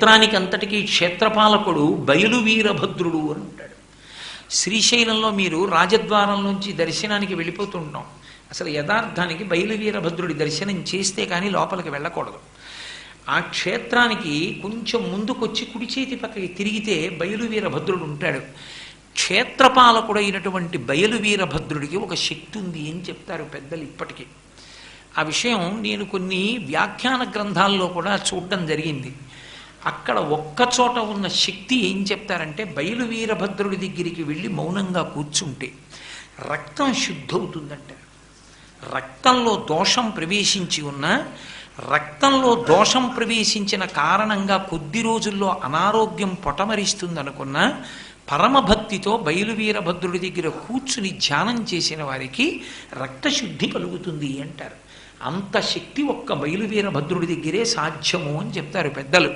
క్షేత్రానికి అంతటికీ క్షేత్రపాలకుడు బయలు వీరభద్రుడు అని ఉంటాడు. శ్రీశైలంలో మీరు రాజద్వారం నుంచి దర్శనానికి వెళ్ళిపోతుంటాం. అసలు యథార్థానికి బయలు వీరభద్రుడి దర్శనం చేస్తే కానీ లోపలికి వెళ్ళకూడదు. ఆ క్షేత్రానికి కొంచెం ముందుకొచ్చి కుడి చేతి పక్కకి తిరిగితే బయలు వీరభద్రుడు ఉంటాడు. క్షేత్రపాలకుడైనటువంటి బయలు వీరభద్రుడికి ఒక శక్తి ఉంది అని చెప్తారు పెద్దలు ఇప్పటికీ. ఆ విషయం నేను కొన్ని వ్యాఖ్యాన గ్రంథాల్లో కూడా చూడడం జరిగింది. అక్కడ ఒక్కచోట ఉన్న శక్తి ఏం చెప్తారంటే బయలు వీరభద్రుడి దగ్గరికి వెళ్ళి మౌనంగా కూర్చుంటే రక్తం శుద్ధవుతుందంట. రక్తంలో దోషం ప్రవేశించి ఉన్న రక్తంలో దోషం ప్రవేశించిన కారణంగా కొద్ది రోజుల్లో అనారోగ్యం పొటమరిస్తుందనుకున్న పరమభక్తితో బయలువీరభద్రుడి దగ్గర కూర్చుని ధ్యానం చేసిన వారికి రక్తశుద్ధి కలుగుతుంది అంటారు. అంత శక్తి ఒక్క బయలువీరభద్రుడి దగ్గరే సాధ్యము అని చెప్తారు పెద్దలు.